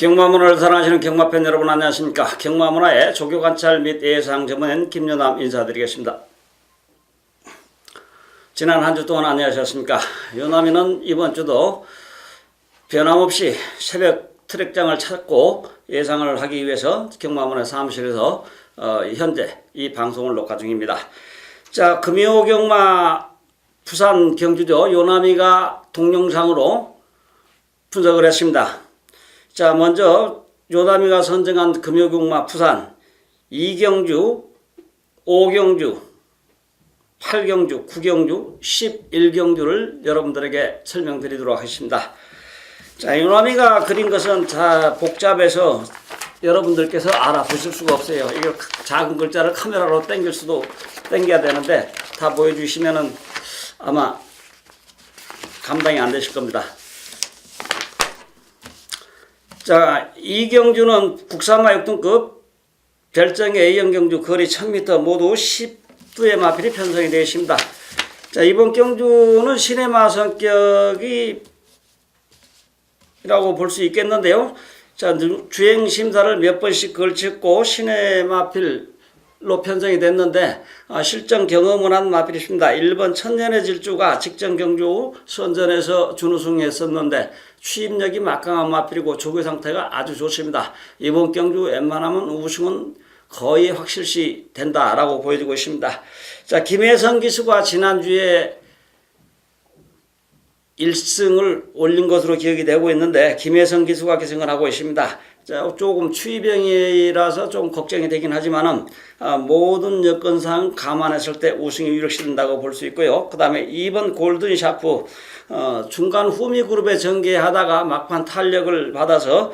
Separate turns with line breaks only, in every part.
경마문화를 사랑하시는 경마팬 여러분 안녕하십니까? 경마문화의 조교관찰 및 예상 전문인 김여남 인사드리겠습니다. 지난 한 주 동안 안녕하셨습니까? 요남이는 이번 주도 변함없이 새벽 트랙장을 찾고 예상을 하기 위해서 경마문화 사무실에서 어, 현재 이 방송을 녹화 중입니다. 자 금요 경마 부산 경주죠. 요남이가 동영상으로 분석을 했습니다 자, 먼저 요담이가 선정한 금요경마 부산 2경주, 5경주, 8경주, 9경주, 11경주를 여러분들에게 설명드리도록 하겠습니다. 자, 요남이가 그린 것은 다 복잡해서 여러분들께서 알아보실 수가 없어요. 이거 작은 글자를 카메라로 당길 수도 당겨야 되는데 다 보여주시면은 아마 감당이 안 되실 겁니다. 자, 이경주는 국산마 6등급 별정의 A형 경주 거리 1000m 모두 10두의 마필이 편성이 되어 있습니다. 자, 이번 경주는 시네마 성격이 라고 볼 수 있겠는데요. 자, 주행 심사를 몇 번씩 걸쳤고 시네마필 로 편성이 됐는데 아, 실전 경험을 한 마필입니다. 1번 천년의 질주가 직전 경주 선전에서 준우승했었는데 취입력이 막강한 마필이고 조교 상태가 아주 좋습니다. 이번 경주 웬만하면 우승은 거의 확실시 된다라고 보여지고 있습니다. 자, 김혜성 기수가 지난주에 1승을 올린 것으로 기억이 되고 있는데 김혜성 기수가 기승을 하고 있습니다. 자, 조금 추위병이라서 좀 걱정이 되긴 하지만은 아, 모든 여건상 감안했을 때 우승이 유력시된다고 볼 수 있고요. 그 다음에 2번 골든 샤프 어, 중간 후미 그룹에 전개하다가 막판 탄력을 받아서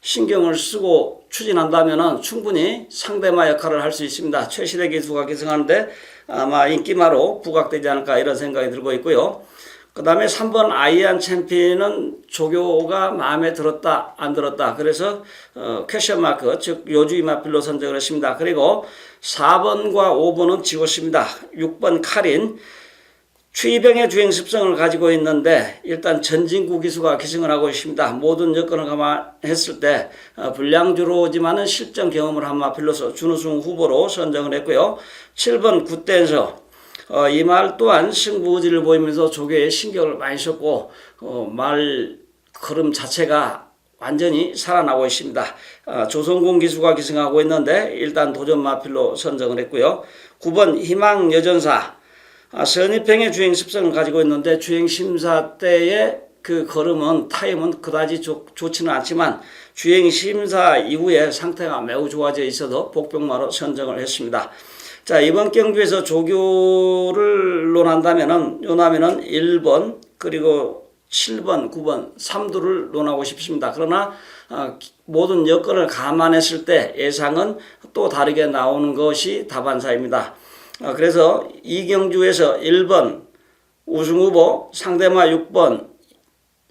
신경을 쓰고 추진한다면은 충분히 상대마 역할을 할 수 있습니다. 최시대 기수가 기승하는데 아마 인기마로 부각되지 않을까 이런 생각이 들고 있고요. 그 다음에 3번 아이안 챔피언은 조교가 마음에 들었다, 안 들었다. 그래서, 어, 퀘션 마크, 즉, 요주의 마필로 선정을 했습니다. 그리고 4번과 5번은 지웠습니다. 6번 카린. 추이병의 주행 습성을 가지고 있는데 일단 전진구 기수가 기승을 하고 있습니다. 모든 여건을 감안했을 때 어, 불량주로지만은 실전 경험을 한 마필로서 준우승 후보로 선정을 했고요. 7번 굿댄서 어, 이 말 또한 승부 의지를 보이면서 조교에 신경을 많이 썼고 어, 말 걸음 자체가 완전히 살아나고 있습니다. 어, 조성공 기수가 기승하고 있는데 일단 도전 마필로 선정을 했고요. 9번 희망 여전사 아, 선입행의 주행 습성을 가지고 있는데 주행 심사 때의 그 걸음은 타임은 그다지 좋, 좋지는 않지만 주행 심사 이후에 상태가 매우 좋아져 있어도 복병마로 선정을 했습니다. 자, 이번 경주에서 조교를 논한다면은, 요나면은 1번, 그리고 7번, 9번, 3두를 논하고 싶습니다. 그러나, 어, 모든 여건을 감안했을 때 예상은 또 다르게 나오는 것이 답안사입니다. 어, 그래서 이 경주에서 1번, 우승 후보, 상대마 6번,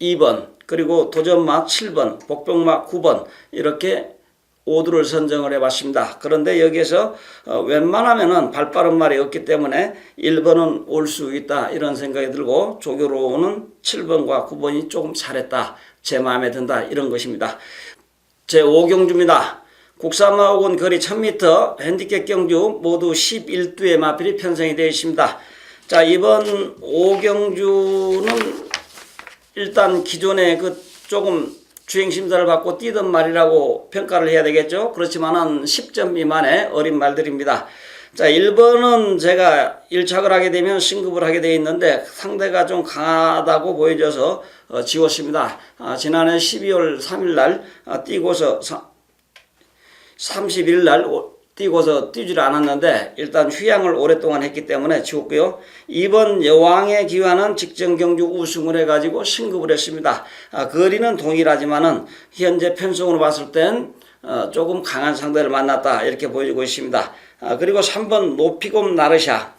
2번, 그리고 도전마 7번, 복병마 9번, 이렇게 오두를 선정을 해봤습니다. 그런데 여기에서 어, 웬만하면은 발빠른 말이 없기 때문에 1번은 올 수 있다 이런 생각이 들고 조교로는 7번과 9번이 조금 잘했다 제 마음에 든다 이런 것입니다. 제 5경주입니다. 국산마옥은 거리 1000m 핸디캡 경주 모두 11두의 마필이 편성이 되어 있습니다. 자 이번 5경주는 일단 기존에 그 조금 주행 심사를 받고 뛰던 말이라고 평가를 해야 되겠죠. 그렇지만은 10점 미만의 어린 말들입니다. 자, 1번은 제가 1착을 하게 되면 신급을 하게 되어 있는데 상대가 좀 강하다고 보여져서 어, 지웠습니다. 아, 지난해 12월 3일 날 아, 뛰고서 사, 30일 날 뛰고서 뛰질 않았는데 일단 휴양을 오랫동안 했기 때문에 지웠고요. 이번 여왕의 기화는 직전 경주 우승을 해가지고 신급을 했습니다. 아, 거리는 동일하지만은 현재 편성으로 봤을 땐 어, 조금 강한 상대를 만났다 이렇게 보여지고 있습니다. 아, 그리고 3번 노피곰 나르샤.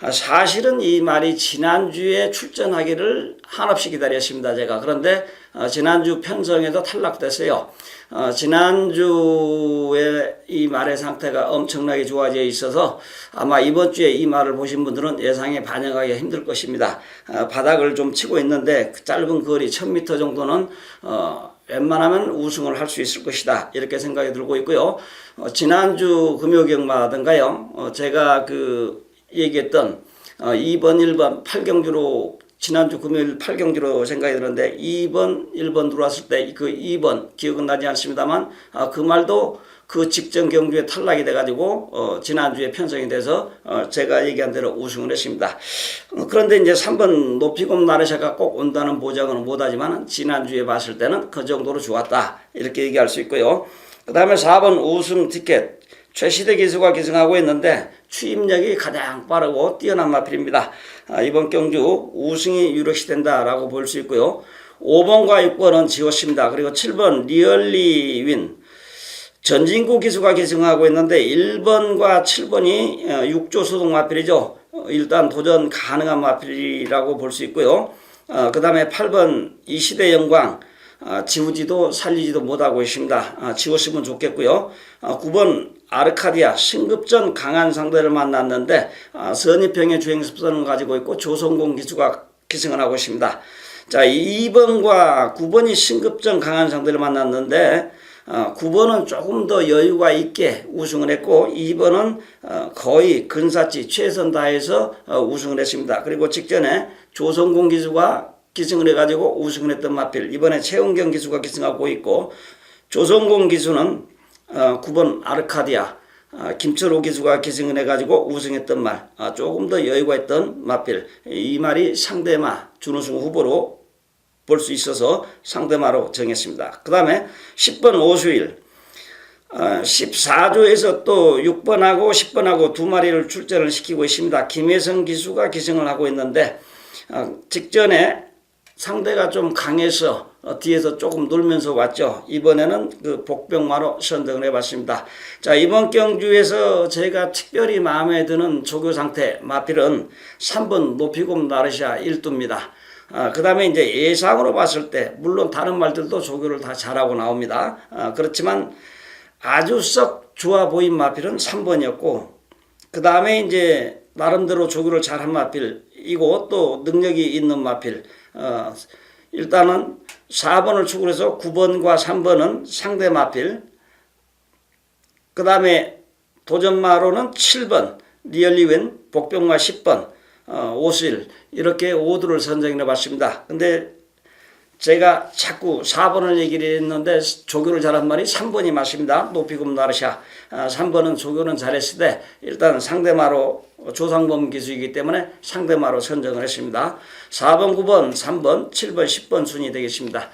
아, 사실은 이 말이 지난주에 출전하기를 한없이 기다렸습니다. 제가. 그런데 어, 지난주 편성에도 탈락됐어요. 어, 지난주에 이 말의 상태가 엄청나게 좋아져 있어서 아마 이번 주에 이 말을 보신 분들은 예상에 반영하기 힘들 것입니다. 어, 바닥을 좀 치고 있는데 그 짧은 거리 1000m 정도는 어, 웬만하면 우승을 할 수 있을 것이다 이렇게 생각이 들고 있고요. 어, 지난주 금요경마든가요. 어, 제가 그 얘기했던 어, 2번, 1번 8경주로 지난주 금요일 8경주로 생각이 드는데 2번, 1번 들어왔을 때 그 2번 기억은 나지 않습니다만 아, 그 말도 그 직전 경주에 탈락이 돼가지고 어, 지난주에 편성이 돼서 어, 제가 얘기한 대로 우승을 했습니다. 어, 그런데 이제 3번 높이곰 나르샤가 꼭 온다는 보장은 못하지만 지난주에 봤을 때는 그 정도로 좋았다 이렇게 얘기할 수 있고요. 그 다음에 4번 우승 티켓 최시대 기수가 기승하고 있는데 추임력이 가장 빠르고 뛰어난 마필입니다. 아, 이번 경주 우승이 유력시 된다라고 볼 수 있고요. 5번과 6번은 지웠습니다. 그리고 7번 리얼리 윈 전진구 기수가 기승하고 있는데 1번과 7번이 6조 소동 마필이죠. 어, 일단 도전 가능한 마필이라고 볼 수 있고요. 그 다음에 8번 이 시대 영광 아, 지우지도 살리지도 못하고 있습니다. 아, 지웠으면 좋겠고요. 아, 9번 아르카디아 신급전 강한 상대를 만났는데 아, 선입형의 주행 습성을 가지고 있고 조성공 기수가 기승을 하고 있습니다. 자 2번과 9번이 신급전 강한 상대를 만났는데 어, 9번은 조금 더 여유가 있게 우승을 했고 2번은 어, 거의 근사치 최선 다해서 어, 우승을 했습니다. 그리고 직전에 조성공 기수가 기승을 해가지고 우승을 했던 마필 이번에 최은경 기수가 기승하고 있고 조성공 기수는 어, 9번 아르카디아 아, 김철호 기수가 기승을 해가지고 우승했던 말 아, 조금 더 여유가 있던 마필 이 말이 상대마 준우승 후보로 볼 수 있어서 상대마로 정했습니다. 그 다음에 10번 오수일 어, 14조에서 또 6번하고 10번하고 두 마리를 출전을 시키고 있습니다. 김혜성 기수가 기승을 하고 있는데 어, 직전에 상대가 좀 강해서 어, 뒤에서 조금 놀면서 왔죠. 이번에는 그 복병마로 선정을 해봤습니다. 자 이번 경주에서 제가 특별히 마음에 드는 조교 상태 마필은 3번 높이곰 나르샤 1두입니다. 아, 그 다음에 이제 예상으로 봤을 때, 물론 다른 말들도 조교를 다 잘하고 나옵니다. 아, 그렇지만 아주 썩 좋아 보인 마필은 3번이었고, 그 다음에 이제 나름대로 조교를 잘한 마필 이고, 또 능력이 있는 마필. 어, 일단은 4번을 축으로 해서 9번과 3번은 상대 마필. 그 다음에 도전마로는 7번, 리얼리웬, 복병마 10번. 어, 오실 이렇게 오두를 선정해 봤습니다. 근데 제가 자꾸 4번을 얘기를 했는데 조교를 잘한 말이 3번이 맞습니다. 높이금 나르샤. 아, 3번은 조교는 잘했을 때 일단 상대마로 조상범 기수이기 때문에 상대마로 선정을 했습니다. 4번, 9번, 3번, 7번, 10번 순이 되겠습니다.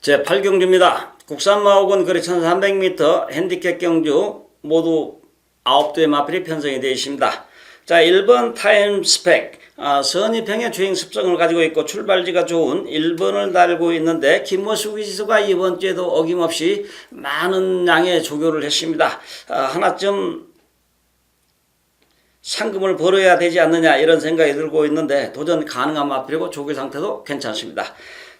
제 8경주입니다. 국산 마옥은 거리 1300m 핸디캡 경주 모두 9대의 마필이 편성이 되어 있습니다. 자, 1번 타임 스펙. 아, 선입형의 주행 습성을 가지고 있고 출발지가 좋은 1번을 달고 있는데 김모수 기수가 이번 주에도 어김없이 많은 양의 조교를 했습니다. 아, 하나쯤 상금을 벌어야 되지 않느냐 이런 생각이 들고 있는데 도전 가능한 마필이고 조교 상태도 괜찮습니다.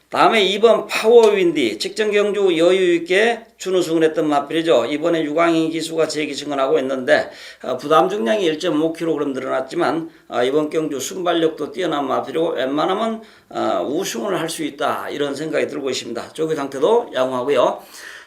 다음에 2번 파워윈디 직전 경주 여유 있게 준우승을 했던 마필이죠. 이번에 유광희 기수가 재기승을 하고 있는데 어, 부담 중량이 1.5kg 늘어났지만 어, 이번 경주 순발력도 뛰어난 마필이고 웬만하면 어, 우승을 할 수 있다 이런 생각이 들고 있습니다. 조교 상태도 양호하고요.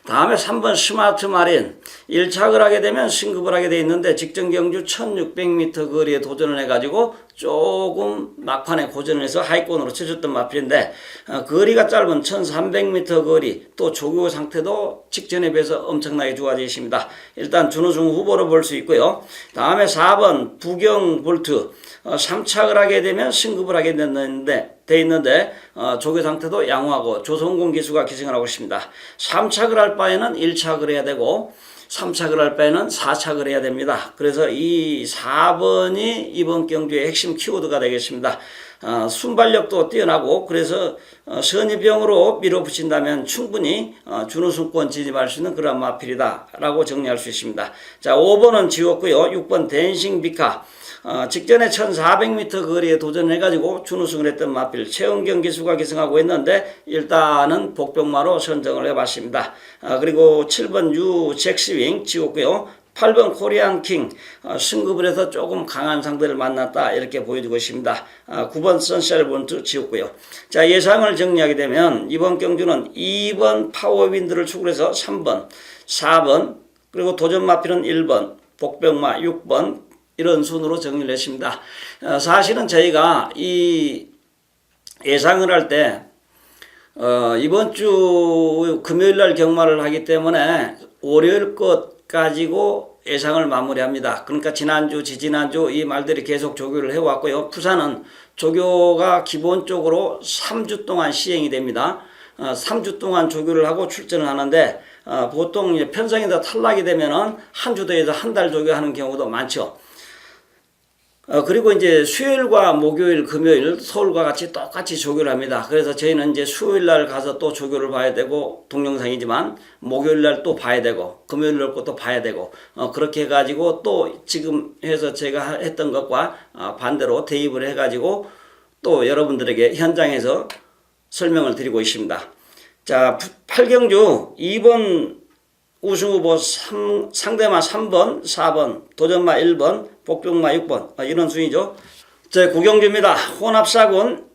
다음에 3번 스마트 마린 1착을 하게 되면 승급을 하게 돼 있는데 직전 경주 1600m 거리에 도전을 해가지고 조금 막판에 고전을 해서 하위권으로 쳐줬던 마필인데 어, 거리가 짧은 1300m 거리 또 조교 상태도 직전에 비해서 엄청나게 좋아져 있습니다. 일단 준우승 후보로 볼 수 있고요. 다음에 4번 부경 볼트 어, 3착을 하게 되면 승급을 하게 됐는데 돼 있는데 어, 조교 상태도 양호하고 조성공 기수가 기승을 하고 있습니다. 3착을 할 바에는 1착을 해야 되고 3착을 할 바에는 4착을 해야 됩니다. 그래서 이 4번이 이번 경주의 핵심 키워드가 되겠습니다. 어, 순발력도 뛰어나고 그래서 어, 선입병으로 밀어붙인다면 충분히 어, 준우승권 진입할 수 있는 그런 마필이다 라고 정리할 수 있습니다. 자 5번은 지웠고요. 6번 댄싱 비카 어, 직전에 1400m 거리에 도전해가지고 준우승을 했던 마필 최은경 기수가 기승하고 있는데 일단은 복병마로 선정을 해봤습니다. 아, 그리고 7번 유 잭스윙 지웠고요. 8번 코리안 킹 어, 승급을 해서 조금 강한 상대를 만났다 이렇게 보여주고 있습니다. 아, 9번 선셀 본트 지웠고요. 자 예상을 정리하게 되면 이번 경주는 2번 파워윈드를 추구해서 3번, 4번 그리고 도전 마필은 1번, 복병마 6번 이런 순으로 정리를 했습니다. 어, 사실은 저희가 이 예상을 할 때 어, 이번 주 금요일 날 경마를 하기 때문에 월요일 것 가지고 예상을 마무리합니다. 그러니까 지난주, 지지난주 이 말들이 계속 조교를 해왔고요. 부산은 조교가 기본적으로 3주 동안 시행이 됩니다. 어, 3주 동안 조교를 하고 출전을 하는데 어, 보통 이제 편성에다 탈락이 되면은 한 주도에서 한 달 조교하는 경우도 많죠. 어, 그리고 이제 수요일과 목요일, 금요일 서울과 같이 똑같이 조교를 합니다. 그래서 저희는 이제 수요일 날 가서 또 조교를 봐야 되고 동영상이지만 목요일 날 또 봐야 되고 금요일 날 또 봐야 되고 어, 그렇게 해가지고 또 지금 해서 제가 했던 것과 어, 반대로 대입을 해가지고 또 여러분들에게 현장에서 설명을 드리고 있습니다. 자, 8경주 2번 우승 후보 3, 상대마 3번, 4번, 도전마 1번, 복병마 6번 아, 이런 순위죠. 제 구경주입니다. 혼합사군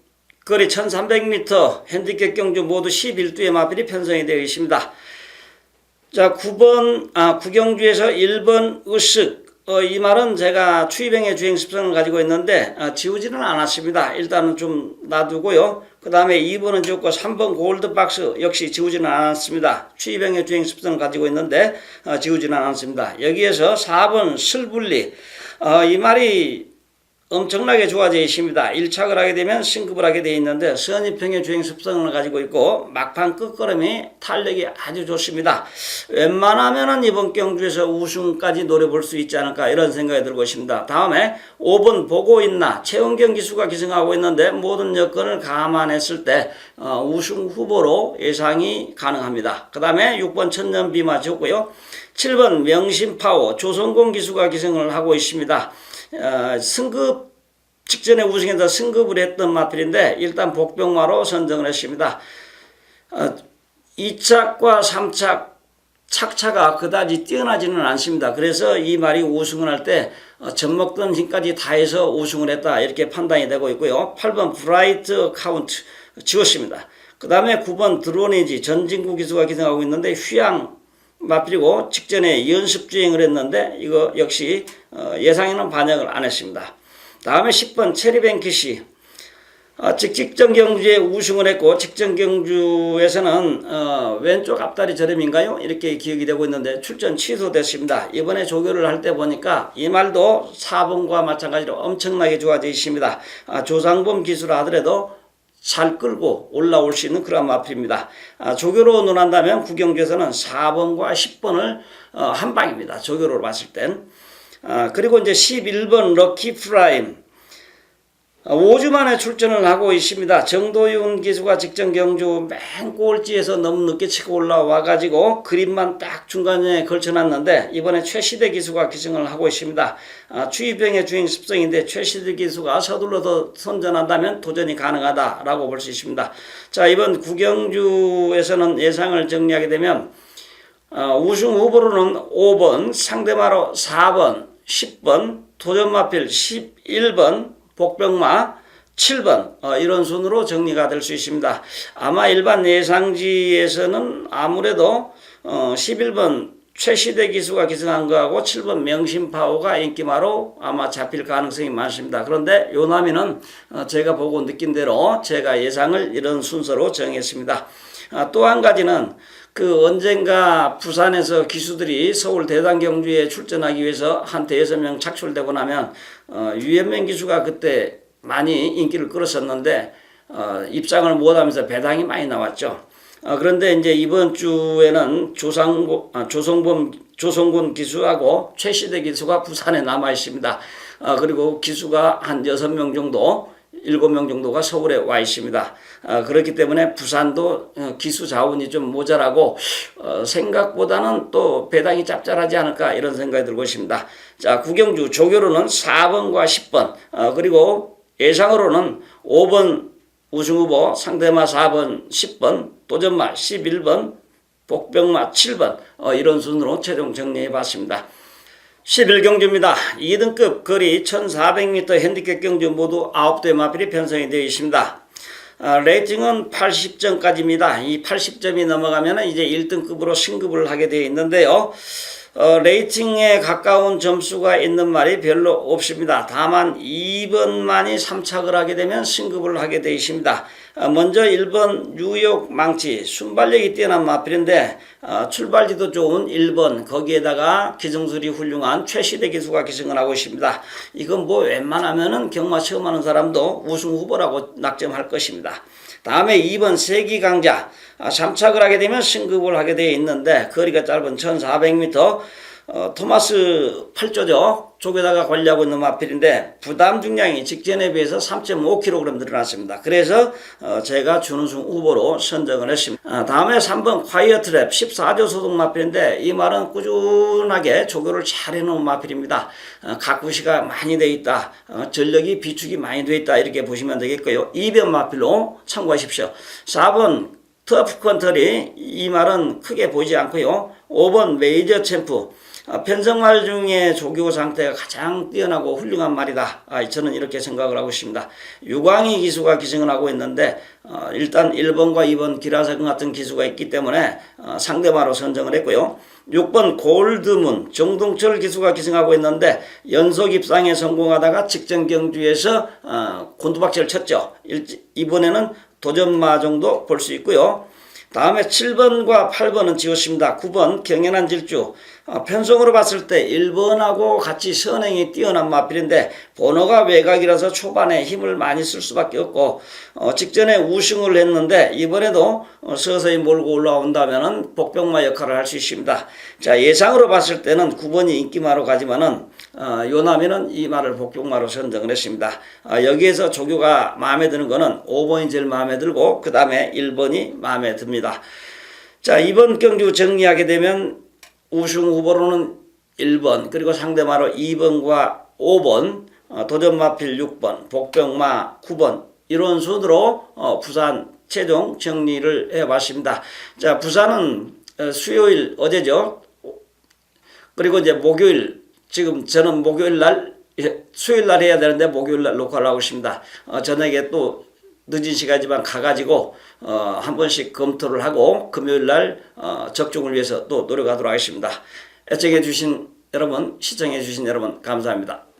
거리 1300m 핸디캡 경주 모두 11두의 마필이 편성이 되어 있습니다. 자 9번 아 구경주에서 1번 으쓱 어, 이 말은 제가 추이병의 주행 습성을 가지고 있는데 아, 지우지는 않았습니다. 일단은 좀 놔두고요. 그 다음에 2번은 지웠고 3번 골드박스 역시 지우지는 않았습니다. 추이병의 주행 습성을 가지고 있는데 어, 지우지는 않았습니다. 여기에서 4번 슬불리 어, 이 말이 엄청나게 좋아져 있습니다. 1착을 하게 되면 승급을 하게 되어 있는데 선입형의 주행 습성을 가지고 있고 막판 끝걸음이 탄력이 아주 좋습니다. 웬만하면은 이번 경주에서 우승까지 노려볼 수 있지 않을까 이런 생각이 들고 있습니다. 다음에 5번 보고 있나 최은경 기수가 기승하고 있는데 모든 여건을 감안했을 때 어, 우승 후보로 예상이 가능합니다. 그 다음에 6번 천년비마 지었고요. 7번 명심파워 조성공 기수가 기승을 하고 있습니다. 어, 승급 직전에 우승해서 승급을 했던 마필인데 일단 복병마로 선정을 했습니다. 어, 2착과 3착 착차가 그다지 뛰어나지는 않습니다. 그래서 이 말이 우승을 할때 어, 젖먹던 힘까지 다해서 우승을 했다 이렇게 판단이 되고 있고요. 8번 브라이트 카운트 지웠습니다. 그 다음에 9번 드로니지 전진구 기수가 기승하고 있는데 휘양 마필이고 직전에 연습 주행을 했는데 이거 역시 어, 예상에는 반영을 안 했습니다. 다음에 10번 체리뱅키시 어, 직직전 경주에 우승을 했고 직전 경주에서는 어, 왼쪽 앞다리 저렴인가요? 이렇게 기억이 되고 있는데 출전 취소됐습니다. 이번에 조교를 할 때 보니까 이 말도 4번과 마찬가지로 엄청나게 좋아져 있습니다. 아, 조상범 기수라 하더라도 잘 끌고 올라올 수 있는 그런 마필입니다. 아, 조교로 논한다면 구경주에서는 4번과 10번을 어, 한 방입니다. 조교로 봤을 땐. 아, 그리고 이제 11번 럭키 프라임. 5주 만에 출전을 하고 있습니다. 정도윤 기수가 직전 경주 맨 꼴찌에서 너무 늦게 치고 올라와가지고 그림만 딱 중간에 걸쳐놨는데 이번에 최시대 기수가 기승을 하고 있습니다. 아, 추위병의 주행 습성인데 최시대 기수가 서둘러서 선전한다면 도전이 가능하다라고 볼 수 있습니다. 자 이번 구경주에서는 예상을 정리하게 되면 어, 우승 후보로는 5번, 상대마로 4번, 10번, 도전마필 11번, 복병마 7번 어, 이런 순으로 정리가 될 수 있습니다. 아마 일반 예상지에서는 아무래도 어, 11번 최시대 기수가 기승한 거하고 7번 명심파워가 인기마로 아마 잡힐 가능성이 많습니다. 그런데 요남이는 어, 제가 보고 느낀 대로 제가 예상을 이런 순서로 정했습니다. 아, 또한 가지는 그 언젠가 부산에서 기수들이 서울 대단 경주에 출전하기 위해서 한 대여섯 명 착출되고 나면 어, 유현명 기수가 그때 많이 인기를 끌었었는데 어, 입장을 못하면서 배당이 많이 나왔죠. 어, 그런데 이제 이번 주에는 조상고, 아, 조성범, 조성군 기수하고 최시대 기수가 부산에 남아 있습니다. 어, 그리고 기수가 한 여섯 명 정도 7명 정도가 서울에 와 있습니다. 아, 그렇기 때문에 부산도 어, 기수 자원이 좀 모자라고 어, 생각보다는 또 배당이 짭짤하지 않을까 이런 생각이 들고 있습니다. 자, 구경주 조교로는 4번과 10번 어, 그리고 예상으로는 5번 우승 후보 상대마 4번 10번 도전마 11번 복병마 7번 어, 이런 순으로 최종 정리해 봤습니다. 11경주입니다. 2등급 거리 1400m 핸디캡 경주 모두 9대 마필이 편성이 되어 있습니다. 아, 레이팅은 80점까지입니다. 이 80점이 넘어가면 이제 1등급으로 승급을 하게 되어 있는데요. 어, 레이팅에 가까운 점수가 있는 말이 별로 없습니다. 다만 2번만이 3착을 하게 되면 승급을 하게 되어 있습니다. 어, 먼저 1번 뉴욕 망치 순발력이 뛰어난 마필인데 어, 출발지도 좋은 1번 거기에다가 기성술이 훌륭한 최시대 기수가 기승을 하고 있습니다. 이건 뭐 웬만하면은 경마 처음 하는 사람도 우승 후보라고 낙점할 것입니다. 다음에 2번 세기 강자 아, 3착을 하게 되면 승급을 하게 되어 있는데 거리가 짧은 1400m 어, 토마스 8조죠. 쪽에다가 관리하고 있는 마필인데 부담 중량이 직전에 비해서 3.5kg 늘어났습니다. 그래서 어, 제가 준우승 후보로 선정을 했습니다. 아, 다음에 3번 콰이어 트랩 14조 소득 마필인데 이 말은 꾸준하게 조교를 잘 해놓은 마필입니다. 어, 각구시가 많이 돼 있다. 어, 전력이 비축이 많이 돼 있다. 이렇게 보시면 되겠고요. 2번 마필로 참고하십시오. 4번 터프 컨트리 이 말은 크게 보이지 않고요. 5번 메이저 챔프 아, 편성말 중에 조교 상태가 가장 뛰어나고 훌륭한 말이다. 아, 저는 이렇게 생각을 하고 있습니다. 유광희 기수가 기승을 하고 있는데 어, 일단 1번과 2번 기라성 같은 기수가 있기 때문에 어, 상대마로 선정을 했고요. 6번 골드문 정동철 기수가 기승하고 있는데 연속 입상에 성공하다가 직전 경주에서 어, 곤두박질을 쳤죠. 일, 이번에는 도전마 정도 볼 수 있고요. 다음에 7번과 8번은 지웠습니다. 9번 경연한 질주. 어, 편성으로 봤을 때 1번하고 같이 선행이 뛰어난 마필인데 번호가 외곽이라서 초반에 힘을 많이 쓸 수밖에 없고 어, 직전에 우승을 했는데 이번에도 어, 서서히 몰고 올라온다면은 복병마 역할을 할 수 있습니다. 자 예상으로 봤을 때는 9번이 인기마로 가지만은 어, 요남이는 이 말을 복병마로 선정을 했습니다. 아, 여기에서 조교가 마음에 드는 거는 5번이 제일 마음에 들고 그 다음에 1번이 마음에 듭니다. 자 이번 경주 정리하게 되면 우승 후보로는 1번 그리고 상대마로 2번과 5번 어, 도전마필 6번 복병마 9번 이런 순으로 어, 부산 최종 정리를 해봤습니다. 자 부산은 어, 수요일 어제죠. 그리고 이제 목요일 지금 저는 목요일 날 예, 수요일 날 해야 되는데 목요일 날 녹화를 하고 있습니다. 어, 저녁에 또 늦은 시간이지만 가가지고 어, 한 번씩 검토를 하고 금요일 날 어, 적중을 위해서 또 노력하도록 하겠습니다. 애청해 주신 여러분, 시청해 주신 여러분 감사합니다.